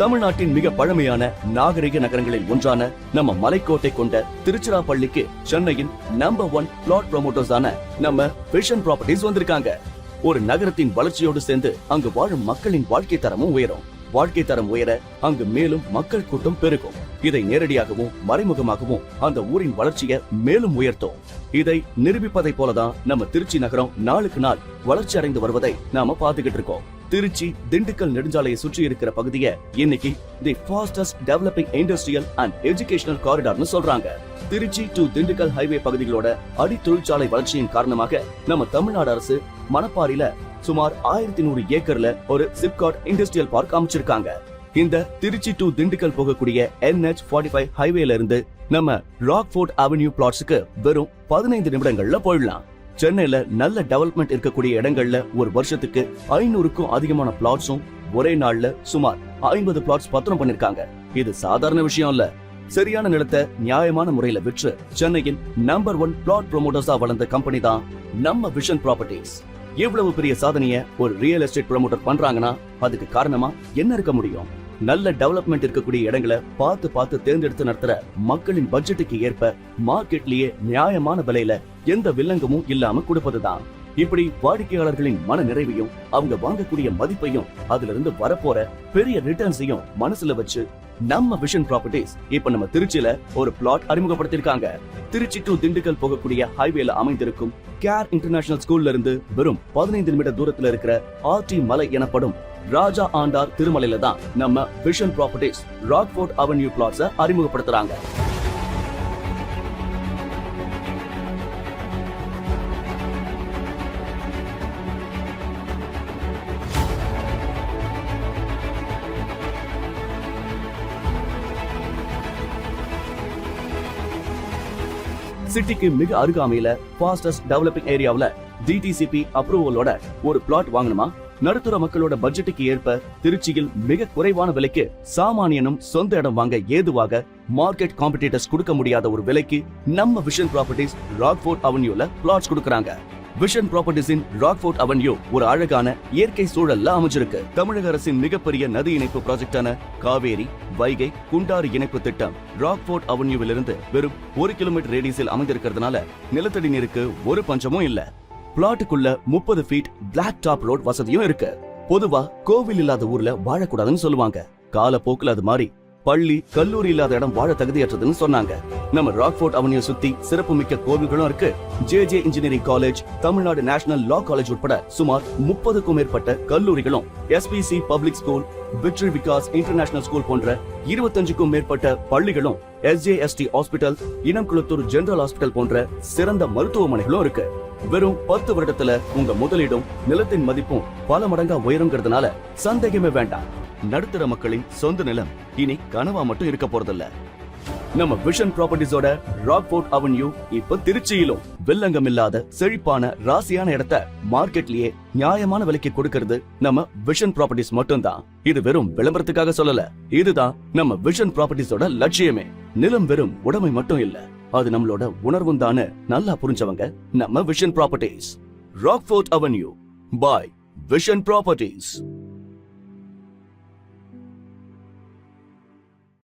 தமிழ்நாட்டின் மிக பழமையான நாகரிக நகரங்களில் ஒன்றான நம்ம மலைக்கோட்டை கொண்ட திருச்சிராப்பள்ளிக்கு சென்னையின் நம்பர் ஒன் பிளாட் ப்ரொமோட்டர்ஸான நம்ம விஷன் ப்ராப்பர்ட்டிஸ் வந்திருக்காங்க. ஒரு நகரத்தின் வளர்ச்சியோடு சேர்ந்து அங்கு வாழும் மக்களின் வாழ்க்கை தரமும் உயரும். வாழ்க்கை தரம் உயர அங்கு மேலும் மக்கள் கூட்டம் பெருகும். இதை நேரடியாகவும் மறைமுகமாகவும் அந்த ஊரின் வளர்ச்சியை மேலும் உயர்த்தும். இதை நிரூபிப்பதை போலதான் நம்ம திருச்சி நகரம் நாளுக்கு நாள் வளர்ச்சி அடைந்து வருவதை நாம பாத்துக்கிட்டு இருக்கோம். திருச்சி திண்டுக்கல் நெடுஞ்சாலையை சுற்றி இருக்கிற பகுதியை இன்னைக்கு the fastest developing industrial and educational காரிடார்னு சொல்றாங்க. திருச்சி டு திண்டுக்கல் ஹைவே பகுதிகளோட அடி தொழிற்சாலை வளர்ச்சியின் காரணமாக நம்ம தமிழ்நாடு அரசு மணப்பாறையில சுமார் ஆயிரத்தி நூறு ஏக்கர்ல ஒரு சிப்காட் இண்டஸ்ட்ரியல் பார்க் அமைச்சிருக்காங்க. இந்த திருச்சி டு திண்டுக்கல் போகக்கூடிய NH 45 ஃபைவ் ஹைவேல இருந்து நம்ம ராக்ஃபோர்ட் அவென்யூ பிளாட்ஸுக்கு வெறும் பதினைந்து நிமிடங்கள்ல போயிடலாம். சென்னையில நல்ல டெவலப்மெண்ட் இருக்கக்கூடிய இடங்கள்ல ஒரு வருஷத்துக்கு ஐநூறுக்கும் அதிகமான பிளாட்ஸும் ஒரே நாள்ல சுமார் ஐம்பது பிளாட்ஸ் பத்திரம் பண்ணிருக்காங்க. இது சாதாரண விஷயம் இல்ல. சரியான நிலத்தை நியாயமான முறையில விற்று சென்னையின் நம்பர் ஒன் பிளாட் ப்ரொமோட்டர்ஸா வளர்ந்த கம்பெனி தான் நம்ம விஷன் ப்ராப்பர்ட்டிஸ் இவ்வளவு பெரிய சாதனைய ஒரு ரியல் எஸ்டேட் ப்ரொமோட்டர் பண்றாங்கன்னா அதுக்கு காரணமா என்ன இருக்க முடியும்? நல்ல டெவலப்மெண்ட் இருக்கக்கூடிய இடங்களை பார்த்து பார்த்து தேர்ந்தெடுத்து நடத்துற மக்களின் பட்ஜெட்டுக்கு ஏற்ப மார்க்கெட்லயே நியாயமான விலையில எந்த வில்லங்கமும் இல்லாம கொடுப்பதுதான். இப்படி வாடிக்கையாளர்களின் மன நிறைவையும் அவங்க வாங்கக்கூடிய மதிப்பையும் அதுல இருந்து வரப்போற பெரிய ரிட்டர்ன்ஸையும் மனசுல வச்சு நம்ம விஷன் ப்ராப்பர்ட்டிஸ் இப்ப நம்ம திருச்சியில ஒரு பிளாட் அறிமுகப்படுத்திருக்காங்க திருச்சி டு திண்டுக்கல் போகக்கூடிய ஹைவேல அமைந்திருக்கும் கேர் இன்டர்நேஷனல் ஸ்கூல்ல இருந்து வெறும் பதினைந்து நிமிட தூரத்துல இருக்கிற ஆர்டி மலை எனப்படும் ராஜா ஆண்டார் திருமலையில தான் நம்ம விஷன் ப்ராப்பர்ட்டிஸ் ராக்ஃபோர்ட் அவென்யூ பிளாட்ஸ அறிமுகப்படுத்துறாங்க. சிட்டிக்கு மிக அருகாமையில ஃபாஸ்டஸ்ட் டெவலப்பிங் ஏரியாவுல டிடிசிபி அப்ரூவலோட ஒரு பிளாட் வாங்கணுமா? நடுத்தர மக்களோட பட்ஜெட்டுக்கு ஏற்ப திருச்சியில் மிக குறைவான விலைக்கு சாமானியனும் சொந்த இடம் வாங்க ஏதுவாக மார்க்கெட் காம்படிட்டர்ஸ் கொடுக்க முடியாத ஒரு விலைக்கு நம்ம விஷன் ப்ராப்பர்ட்டிஸ் ராக்ஃபோர்ட் அவென்யூல பிளாட்ஸ் கொடுக்கறாங்க. விஷன் ப்ராப்பர்ட்டிஸின் ராக்ஃபோர்ட் அவென்யூ ஒரு அழகான இயற்கை சூழல்ல அமைஞ்சிருக்கு. தமிழக அரசின் மிகப்பெரிய நதி இணைப்பு ப்ராஜெக்டான காவேரி வைகை குண்டாறு இணைப்பு திட்டம் ராக்ஃபோர்ட் அவென்யூவிலிருந்து வெறும் ஒரு கிலோமீட்டர் ரேடியஸில் அமைந்திருக்கிறதுனால நிலத்தடி நீருக்கு ஒரு பஞ்சமும் இல்ல. பிளாட்டுக்குள்ள முப்பது ஃபீட் பிளாக் டாப் ரோட் வசதியும் இருக்கு. பொதுவா கோவில் இல்லாத ஊர்ல வாழக்கூடாதுன்னு சொல்லுவாங்க. காலப்போக்குல அது மாதிரி பள்ளி கல்லூரி இல்லாத இடம் வாழ தகுதியற்றதுன்னு சொன்னாங்க. நம்ம ராக்ஃபோர்ட் அவனியை சுத்தி சிறப்புமிக்க கோவில்களும் இருக்கு. J J engineering college Tamil Nadu national law college உட்பட சுமார் முப்பதுக்கும் மேற்பட்ட கல்லூரிகளும் SPC public school victory Vikas international school போன்ற இருபத்தஞ்சுக்கும் மேற்பட்ட பள்ளிகளும் SJST hospital Inamkulathur general hospital போன்ற சிறந்த மருத்துவமனைகளும் இருக்கு. வெறும் பத்து வருடத்துல உங்க முதலீடும் நிலத்தின் மதிப்பும் பல மடங்கா உயருங்கிறதுனால சந்தேகமே வேண்டாம். நடுத்தர மக்களின் சொந்த நிலம் இனி கனவா மட்டும் இருக்க போறதில்ல. நம்ம விஷன் ப்ராப்பர்ட்டிஸோட ராக்போர்ட் அவென்யூ இப்ப திருச்சியிலும். வெள்ளங்கம் இல்லாத செழிப்பான ராசியான இடத்த மார்க்கெட்லயே நியாயமான விலைக்கு கொடுக்கறது நம்ம விஷன் ப்ராப்பர்ட்டிஸ் மட்டும்தான். இது வெறும் விளம்பரத்துக்காக சொல்லல. இதுதான் நம்ம விஷன் ப்ராப்பர்ட்டிஸோட லட்சியமே. நிலம் வெறும் உடைமை மட்டும் இல்ல. அது நம்மளோட உணர்வும் தானே நல்லா புரிஞ்சவங்க நம்ம Vision Properties Rockfort Avenue by Vision Properties